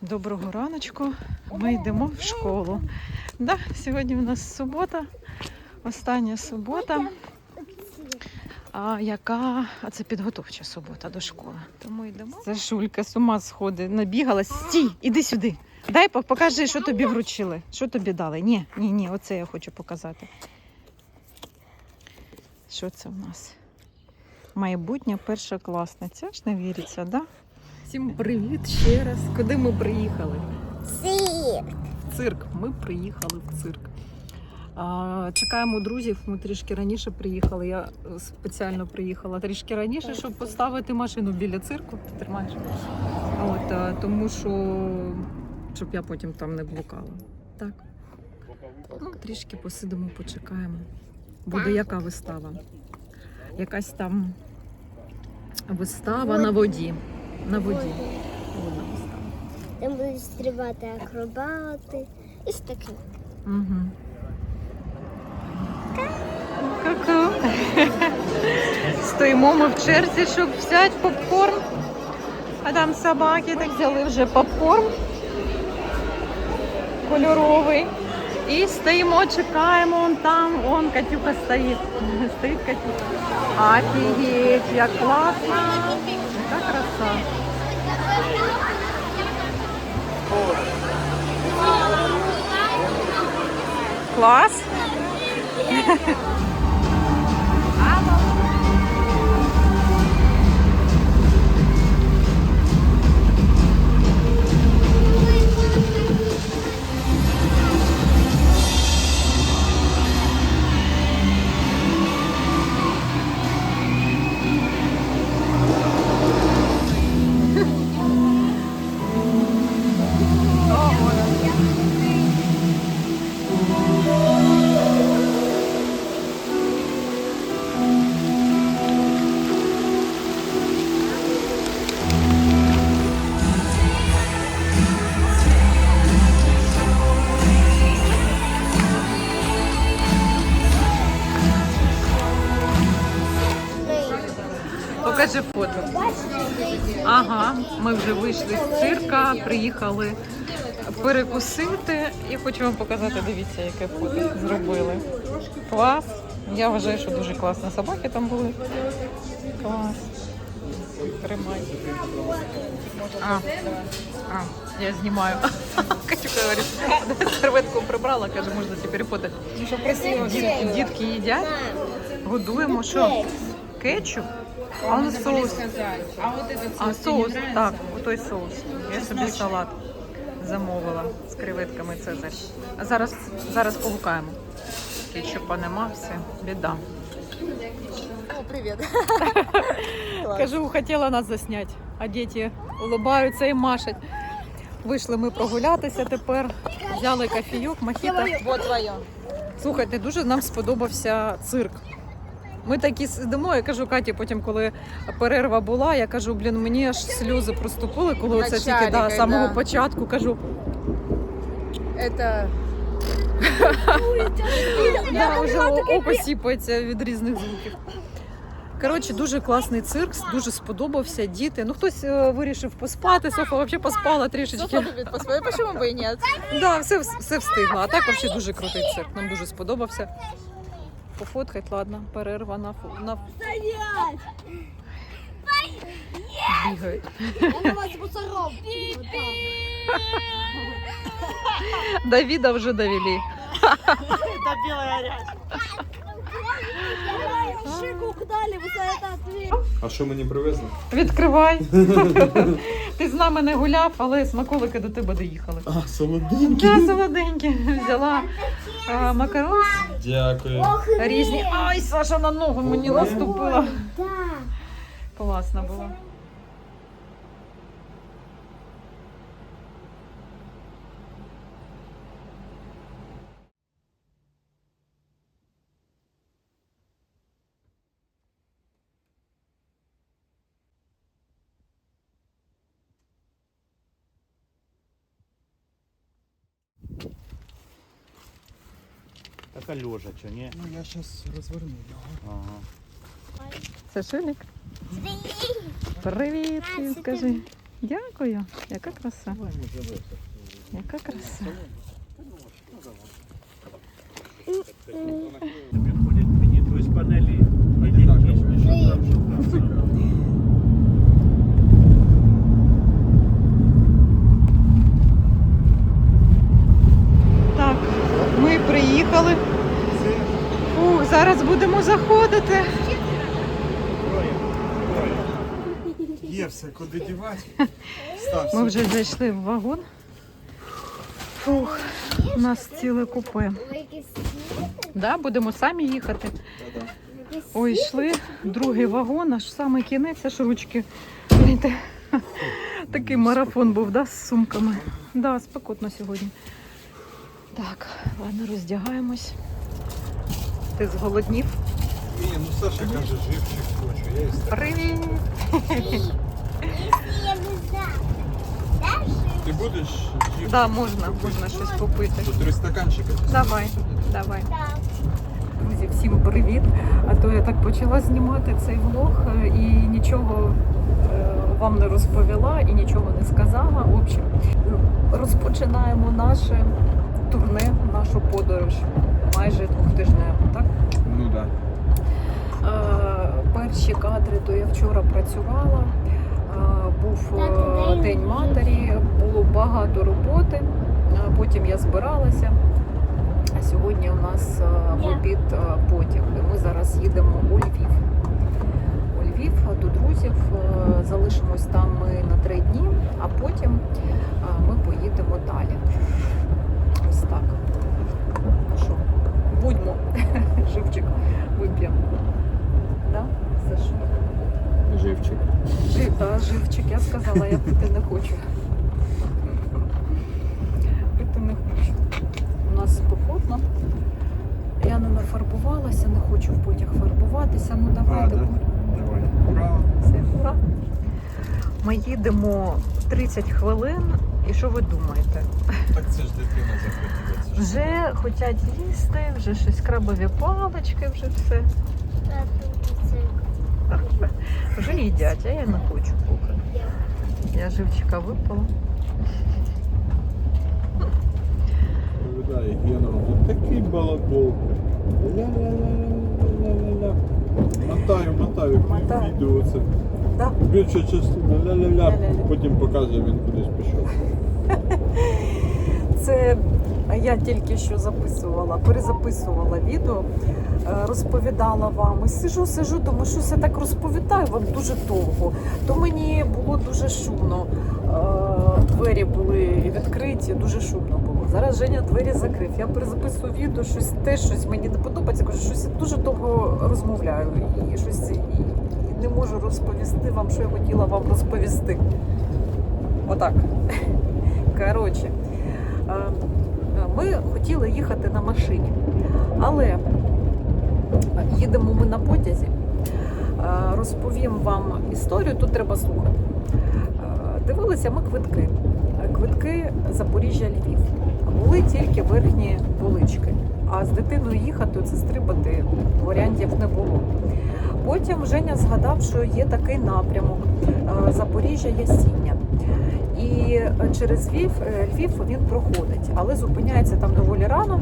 Доброго раночку. Ми йдемо в школу. Да, сьогодні у нас субота, остання субота, а яка а це підготовча субота до школи. Тому йдемо. Сашулька з ума сходить, набігалась. Стій, іди сюди. Дай покажи, що тобі вручили. Що тобі дали? Ні, ні, ні, оце я хочу показати. Що це в нас? Майбутня першокласниця. Аж не віриться, да? Всім привіт ще раз. Куди ми приїхали? Цирк. Цирк. Ми приїхали в цирк. Чекаємо друзів. Ми трішки раніше приїхали. Я е, спеціально приїхала трішки раніше, щоб поставити машину біля цирку. Тримаєш. От, тому що щоб я потім там не блукала. Так. Ну, трішки посидимо, почекаємо. Буде яка вистава? Якась там вистава на воді. На воді. Там будуть стрибати акробати. І таке. Угу. Ку-ку. Стоїмо ми в черзі, щоб взяти попкорн. А там собаки так взяли вже попкорн кольоровий. І стоїмо, чекаємо, вон там, вон Катюка стоїть. Стоїть Катюка. Офігеть, як класно. Яка краса. Клас. Покажи фото. Ага, ми вже вийшли з цирка, приїхали перекусити. І хочу вам показати, дивіться, яке фото зробили. Клас. Я вважаю, що дуже класно. Собаки там були. Клас. Тримай. А, а я знімаю. Катюка говорить, серветку прибрала, каже, можна тепер фото. Ну, Дітки їдять, годуємо. Що? Кетчуп? А он соус. А вот этот А соус, так, отой соус. Я собі салат замовила з креветками Цезарь. А зараз, зараз погукаємо. Кетчупа нема, все, біда. О, привет. Кажу, хотіла нас засняти, а діти улибаються і машать. Вийшли ми прогулятися тепер, взяли кофійок, мохіто. Вот твое. Слухайте, дуже нам сподобався цирк. Ми такі сидимо, я кажу Каті, потім, коли перерва була, я кажу, блін, мені аж сльози проступили, коли оце тільки да, з самого початку кажу. Это Да, вже око сіпається від різних звуків. Коротше, дуже класний цирк, дуже сподобався. Діти. Ну хтось е, вирішив поспати. Софа взагалі поспала трішечки. Посмотреть, почему бы и нет? Да, все, все встигла. А так взагалі дуже крутий цирк. Нам дуже сподобався. Пофоткать, ладно, перерва на на бігають. Давіда вже довели. А що мені привезли? Відкривай. Ти з нами не гуляв, але смаколики до тебе доїхали. А, солоденькі. Я солоденькі взяла а, макарон Дякую. різні. Ай, Саша на ногу мені наступила. Да. Класно було. Так а лежа, что, не? Ну я зараз розверну його. Ага. Сашилік. Привіт, всім скажи. Дякую. Яка краса. Яка краса. Підходять мені, то есть панелі. заходити. Є все, куди дівати. Ми вже зайшли в вагон. Фух, у нас ціле купе. Да, будемо самі їхати. Ой, йшли другий вагон, аж самий кінець, аж ручки. Знаєте, Такий марафон був, да, з сумками. Да, спекотно сьогодні. Так, ладно, роздягаємось. Ти зголоднів? Ні, ну Саша каже, живчик хочу. Я став. Привіт! Ти будеш живчик? Да, можна, можна щось купити. Тут три стаканчика. Давай, давай. Друзі, всім привіт! А то я так почала знімати цей влог е, і нічого е, вам не розповіла і нічого не сказала. В общем, розпочинаємо наше турне, нашу подорож майже двохтижневу. Так? Ну так. Е, перші кадри, то я вчора працювала. Е, Був е, день матері, було багато роботи. Е, Потім я збиралася. А сьогодні у нас е, в обід е, потяг. І Ми зараз їдемо у Львів. У Львів до друзів Е, залишимось там ми на три дні, а потім е, ми поїдемо далі. Ось так. Ну що, будьмо, живчик, вип'ємо. Да? Саш? Живчик. Жив, да, живчик, я сказала, я пити не хочу. Пити не хочу. У нас спекотно. Я не нафарбувалася, не хочу в потяг фарбуватися. Ну давайте. да? Давай. Ура. Все, ура. Ми їдемо 30 хвилин. І що ви думаєте? Так це ж дитина захотіла. Вже хочуть їсти, вже щось крабові палички, вже все. Вже їдять, а я не хочу поки. Я живчика випала. Повідає Гена, тут такий балабол. Ля-ля-ля-ля-ля-ля-ля. Мотаю, мотаю Мотаю. відео це. Да. Більша частина ля-ля-ля, Ля-ля-ля. потім показує, він кудись пішов. Це я тільки що записувала, перезаписувала відео, е, розповідала вам. І сижу, сижу, думаю, щось я так розповідаю вам дуже довго. То мені було дуже шумно. Е, Двері були відкриті, дуже шумно було. Зараз Женя двері закрив. Я перезаписую відео, щось теж щось мені не подобається. Кажу, щось я дуже довго розмовляю і щось і, не можу розповісти вам, що я хотіла вам розповісти. Отак. Коротше. Ми хотіли їхати на машині, але їдемо ми на потязі. Е, Розповім вам історію, тут треба слухати. Е, Дивилися ми квитки. Квитки Запоріжжя Львів. Були тільки верхні полички. А з дитиною їхати, це стрибати варіантів не було. Потім Женя згадав, що є такий напрямок е, Запоріжжя Ясіння. І е, через Львів, е, Львів він проходить, але зупиняється там доволі рано.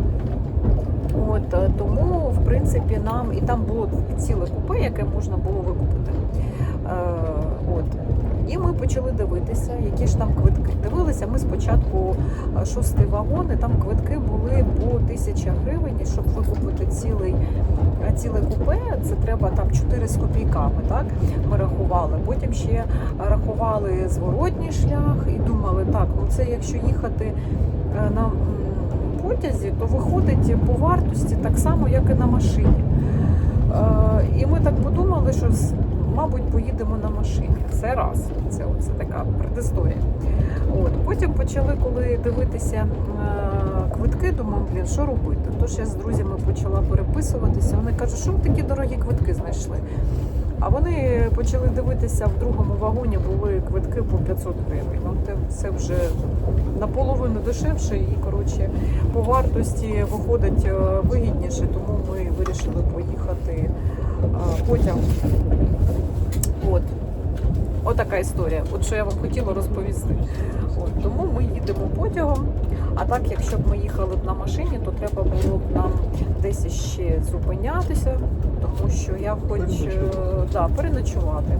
От е, тому, в принципі, нам і там було ціле купе, яке можна було викупити. От. І ми почали дивитися, які ж там квитки. Дивилися ми спочатку е, шостий вагон, і там квитки були по тисячі гривень, і щоб викупити цілий, е, ціле купе. Це треба там 4 з копійками. Так ми рахували. Потім ще рахували зворотній шлях і думали, так, ну це якщо їхати е, на потязі, то виходить по вартості так само, як і на машині. І ми так подумали, що мабуть поїдемо на машині. Це раз. Це оце така предісторія. От потім почали, коли дивитися е, квитки, думав, блін, що робити? Тож я з друзями почала переписуватися. Вони кажуть, що ви такі дорогі квитки знайшли. А вони почали дивитися в другому вагоні, були квитки по 500 гривень. Ну це вже наполовину дешевше і коротше по вартості виходить е, вигідніше, тому ми вирішили поїхати е, потягом. От. Отака історія. От що я вам хотіла розповісти. От, тому ми їдемо потягом. А так, якщо б ми їхали б на машині, то треба було б нам десь ще зупинятися, тому що я хоч е, да, переночувати.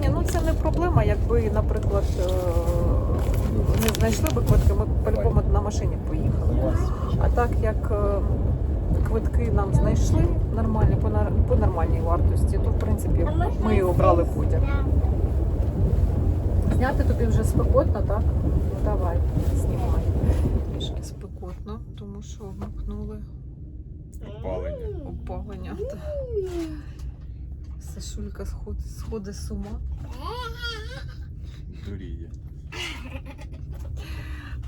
Ні, ну це не проблема, якби, наприклад, е, не знайшли би квитки, ми по-любому на машині поїхали. А так як е, квитки нам знайшли нормальні по, нар- по нормальній вартості, то в принципі ми і обрали потяг. Зняти тобі вже спекотно, так? Ну давай, знімай. Трішки спекотно, тому що вмикнули Опалення. опалення. Сашулька сходить, сходить з ума. Дуріє.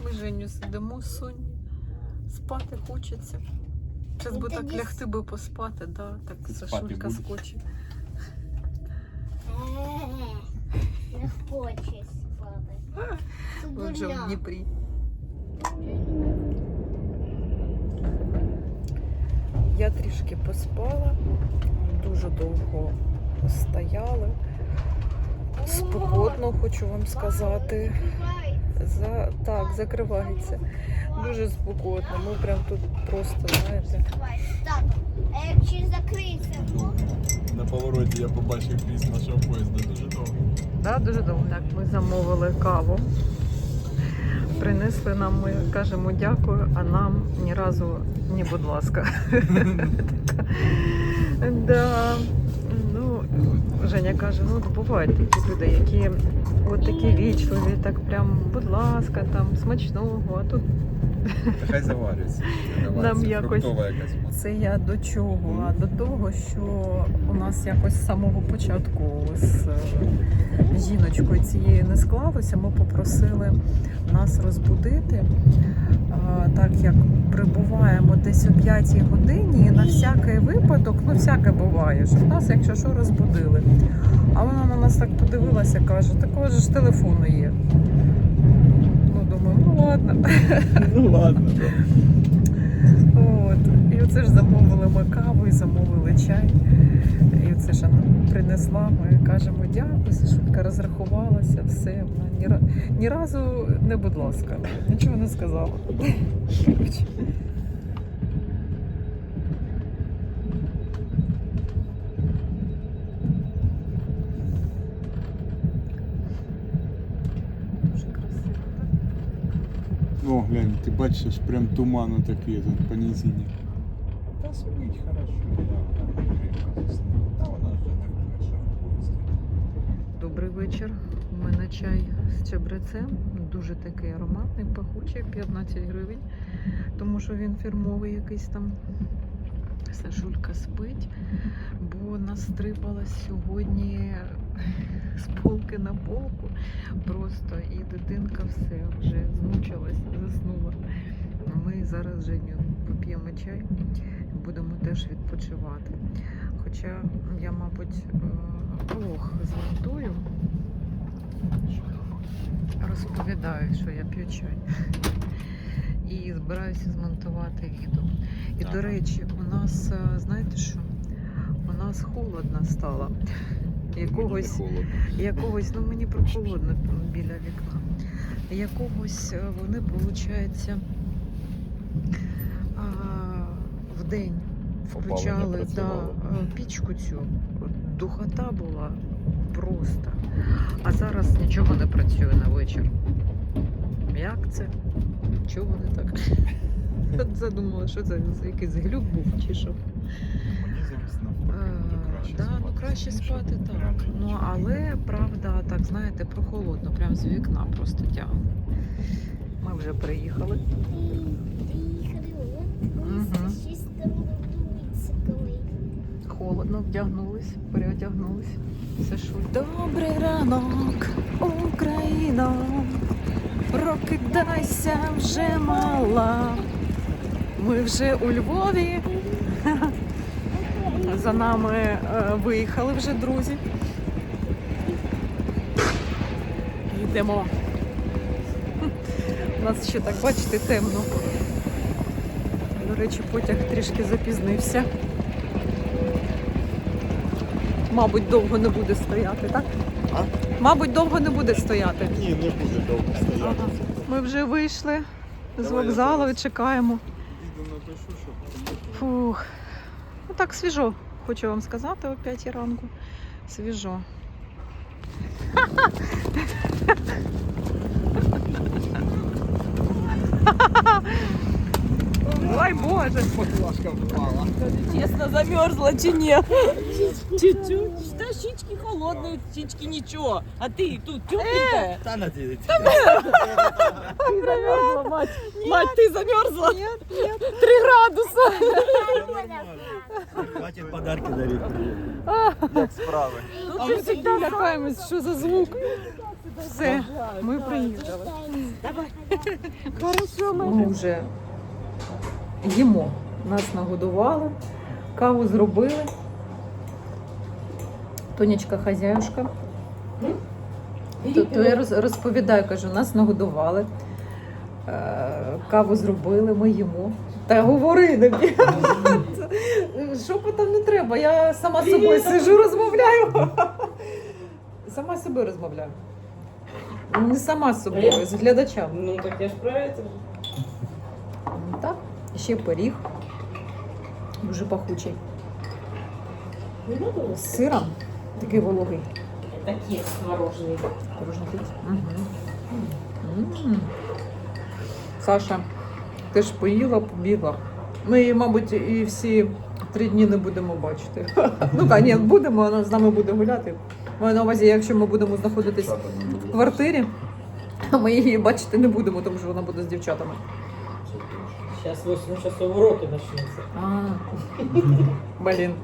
Ми Женю сидимо сонні. Спати хочеться. Зараз би так лягти би поспати, да, так Сашулька скочить. Не хочеш спати. Вже в Дніпрі. Я трішки поспала, дуже довго стояли. Спокійно, хочу вам сказати. За... Так, закривається. Дуже спокійно. Ми прям тут просто, знаєте. Якщо закриється? На повороті я побачив хвіст нашого поїзда дуже довго. Да, дуже довго. Так, ми замовили каву. Принесли нам, ми кажемо дякую, а нам ні разу ні, будь ласка. да. Женя каже, ну бувають такі люди, які от такі вічливі, так прям, будь ласка, там смачного, а тут Хай заварюється. Нам якось- якась. Це я до чого? А до того, що у нас якось з самого початку з е, жіночкою цією не склалося. Ми попросили нас розбудити, так як прибуваємо десь о 5 годині, і на всякий випадок, ну всяке буває, що нас, якщо що, розбудили. А вона на нас так подивилася, каже, такого ж телефону є. Ну, думаю, ну ладно. Ну ладно. Оце ж замовили ми каву і замовили чай. І оце ж вона принесла. Ми кажемо дякую, Сашулька розрахувалася, все. Вона ні, ні разу не будь ласка, нічого не сказала. О, глянь, ти бачиш, прям туману такий по низині. Та спить хорошо. Та вона вже не вперше в поїзді. Добрий вечір. У мене чай з чебрецем. Дуже такий ароматний, пахучий, 15 гривень, тому що він фірмовий якийсь там. Сашулька спить, бо настрибала сьогодні з полки на полку. Просто і дитинка все вже змучилась, заснула. Ми зараз з Женю поп'ємо чай, будемо теж відпочивати. Хоча я, мабуть, е, влог змонтую. Розповідаю, що я п'ю чай. І збираюся змонтувати відео. І, до речі, у нас, е, знаєте що? У нас холодно стало. Якогось, холодно. якогось, ну мені прохолодно біля вікна. Якогось е, вони, виходить, в день включали да, пічку цю. Духота була просто. А зараз нічого не працює на вечір. Як це? Чого вони так? Задумала, що це за якийсь глюк був чи що? Мені зараз краще да, спати. ну краще спати так. Ну але правда, так знаєте, прохолодно, прям з вікна просто тягне. Ми вже приїхали. Холодно, вдягнулись, переодягнулись. Все що. Добрий ранок, Україно, прокидайся вже мала. Ми вже у Львові. За нами е, виїхали вже друзі. Йдемо. У нас ще так, бачите, темно. До речі, потяг трішки запізнився. Мабуть, довго не буде стояти, так? Мабуть, довго не буде стояти. Ні, не буде довго стояти. Ага. Ми вже вийшли з вокзалу і чекаємо. Іду напишу, щоб Фух. Ну так свіжо, хочу вам сказати о 5 ранку. Свіжо. Ой, Боже. поклажка впала. Чесно, замерзла чи ні? Чуть-чуть. Та щічки холодні, щічки нічого. А ти тут тепленькая. Та надіється. Ти замерзла, мать. Мать, ти замерзла? Ні, ні. Три градуса. Хватить подарки дарити. Як справи? А ми завжди лякаємось, що за звук. Все, ми приїхали. Ми вже їмо. Нас нагодували, каву зробили. Тонечка хазяюшка. То, то я розповідаю, кажу, нас нагодували, е, каву зробили, ми їмо. Та говори, не. Шепотом не треба. Я сама з собою сижу, розмовляю. Сама з собою розмовляю. Не сама з собою, з глядачами. Ну так я ж про це. Так, ще пиріг. Дуже пахучий. З сиром. Такий вологий. Такі морожені. Творожний піц. М. Саша, ти ж поїла, побігла. Ми її, мабуть, і всі три дні не будемо бачити. Ну так, ні, будемо, вона з нами буде гуляти. Маю на увазі, якщо ми будемо знаходитись в квартирі, ми її бачити не будемо, тому що вона буде з дівчатами. Зараз 8 часов уроки почнуться. А, блін.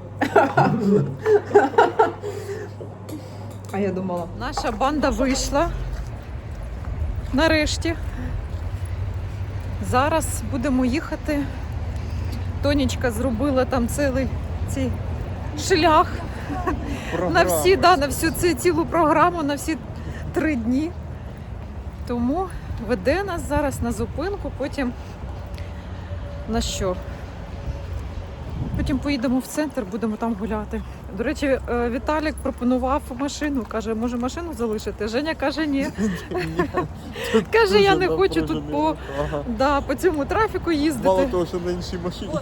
А я думала. Наша банда вийшла. Нарешті. Зараз будемо їхати. Тонічка зробила там цілий цей шлях на всі, да, на всю цю цілу програму, на всі три дні. Тому веде нас зараз на зупинку, потім на що? Потім поїдемо в центр, будемо там гуляти. До речі, е, Віталік пропонував машину. Каже, може машину залишити? Женя каже, ні. Каже, я не хочу тут по, да, по цьому трафіку їздити. Мало того, що на іншій машині.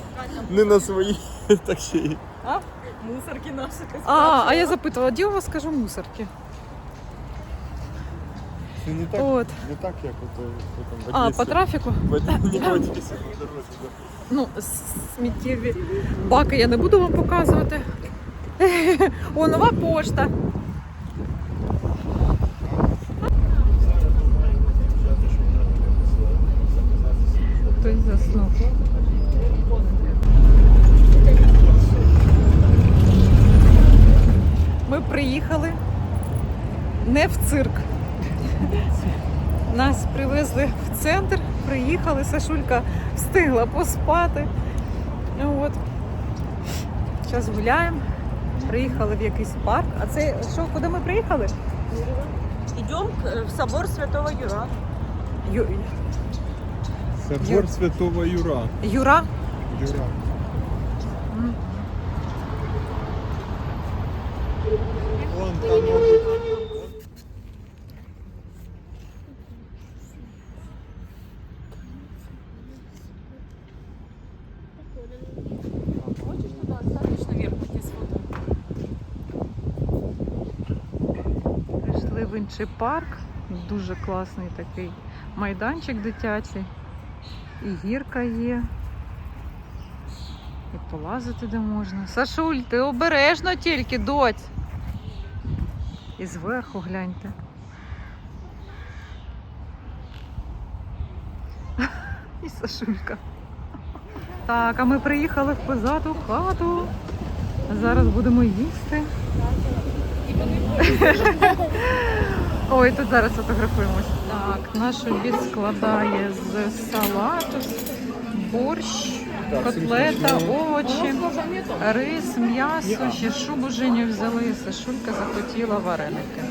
Не на своїй, так ще й. Мусорки наші. А, а я запитувала, де у вас кажу мусорки? Це не так, От. не так, як ото в А, Одесі. по трафіку? В Одесі, не в Одесі, в дорозі. да. Ну, с- сміттєві баки я не буду вам показувати. О, нова пошта. Хтось заснув. Ми приїхали не в цирк. Нас в центр, приїхали, Сашулька встигла поспати. Ну От. Зараз гуляємо. Приїхали в якийсь парк. А це що, куди ми приїхали? Йдемо в собор Святого Юра. Ю... Собор Святого Юра. Юра. Юра. Прийшли парк. Дуже класний такий майданчик дитячий. І гірка є. І полазити де можна. Сашуль, ти обережно тільки, доць. І зверху гляньте. І Сашулька. Так, а ми приїхали в позаду хату. Зараз будемо їсти. Ой, тут зараз фотографуємось. Так, наш обід складає з салату, борщ, котлета, овочі, рис, м'ясо, ще шубу Женю взяли. Сашулька захотіла вареники.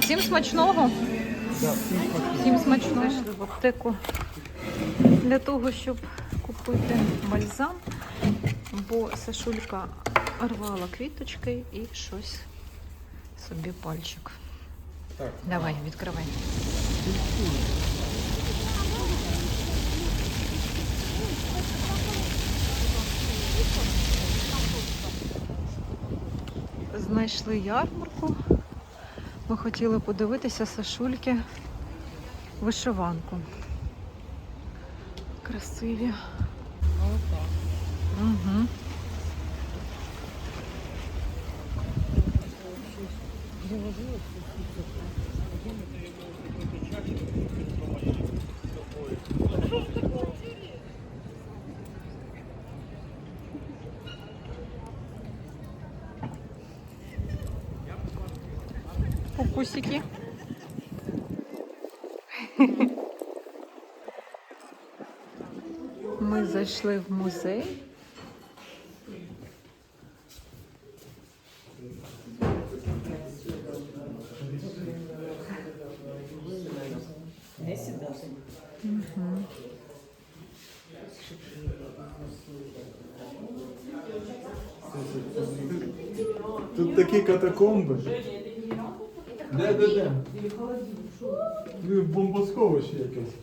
Всім смачного! Всім смачного. Йшли в аптеку для того, щоб купити бальзам, бо Сашулька рвала квіточки і щось собі пальчик Давай, відкривай. Знайшли ярмарку. Ми хотіли подивитися Сашульки вишиванку. Красиві. Угу. Укусики. Ми зайшли в музей. Тут такі катакомби. Де, де, де? Ну, бомбосховище якесь.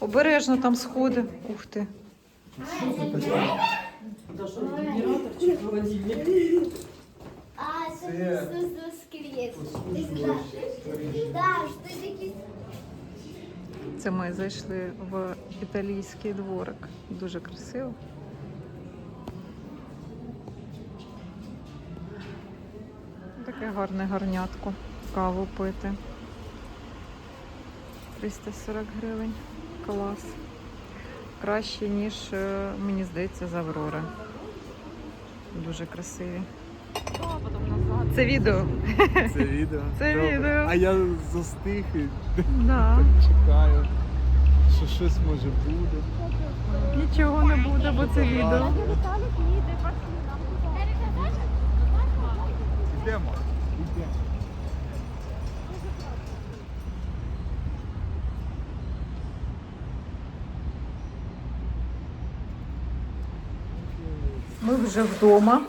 Обережно там сходи. Ух ти. А, Це- це скелет. Да, що таке? Це ми зайшли в італійський дворик. Дуже красиво. Таке гарне гарнятко. Каву пити. 340 гривень. Клас. Краще, ніж, е, мені здається, з Аврори. Дуже красиві. Це відео. Це відео. Це Добре. відео. А я застиг і Да. чекаю, що щось може буде. Нічого не буде, бо це відео. Йдемо. Йдемо. Ми вже вдома.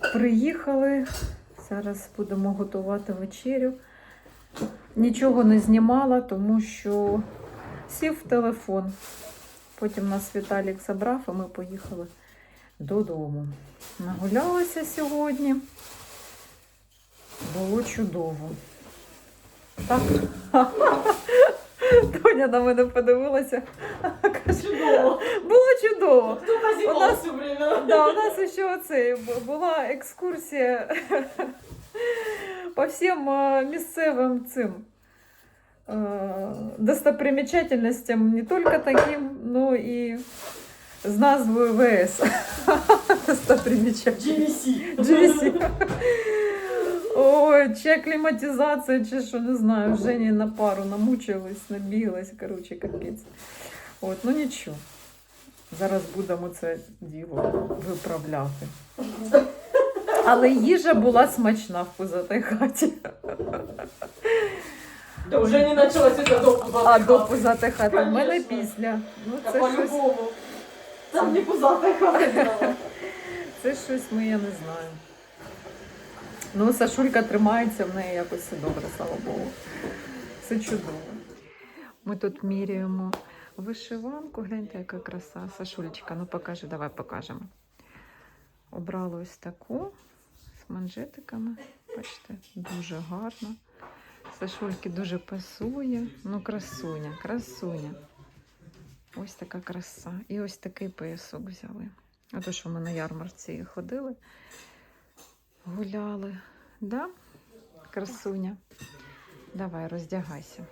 Приїхали. Зараз будемо готувати вечерю. Нічого не знімала, тому що сів в телефон. Потім нас Віталік забрав, і ми поїхали додому. Нагулялася сьогодні. Було чудово. Так. Тоня на мене подивилася. Каже, Чудово. Було чудово. У нас- все время? Да, у нас ще оце бу- була екскурсія по всім е, місцевим цим е, достопримечательностям, не тільки таким, ну і з назвою ВС. Достопримечательності. GVC. GVC. Ой, чи акліматизація, чи що не знаю, Жені на пару намучилась, набіглась, коротше, капець. От, ну нічого. Зараз будемо це діло виправляти. Але їжа була смачна в позатій хаті. Да вже не почалася ця допуск. А до позатої хати в мене після. Ну, це щось, По-любому. Там не пузата хата. це щось ми, я не знаю. Ну, Сашулька тримається, в неї якось все добре, слава Богу. Все чудово. Ми тут міряємо вишиванку. Гляньте, яка краса. Сашулечка, ну покажи, давай покажемо. Обрали ось таку з манжетиками. Бачите, дуже гарно. Сашульки дуже пасує. Ну, красуня, красуня. Ось така краса. І ось такий поясок взяли. Ото що ми на ярмарці ходили, гуляли. Да? Красуня. Давай, роздягайся.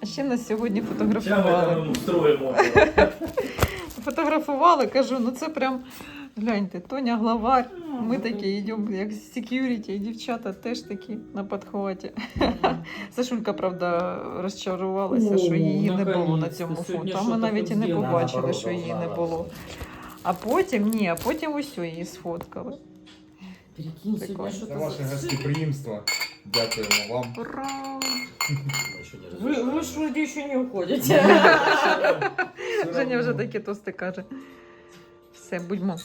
А ще нас сьогодні фотографували. Фотографували, кажу, ну це прям гляньте, Тоня главарь. Ми такі йдемо, як секюріті, і дівчата теж такі на підхваті. Сашулька, правда, розчарувалася, що її не було на цьому фото. А ми навіть і не побачили, що її не було. А потім, ні, а потім ось її сфоткали. Прикинь, Прикольно. сьогодні що Це ваше гостеприємство. Дякуємо вам. Ура! Ви, ви ж вроді ще не уходите. Женя вже такі тости каже. Все, будьмо.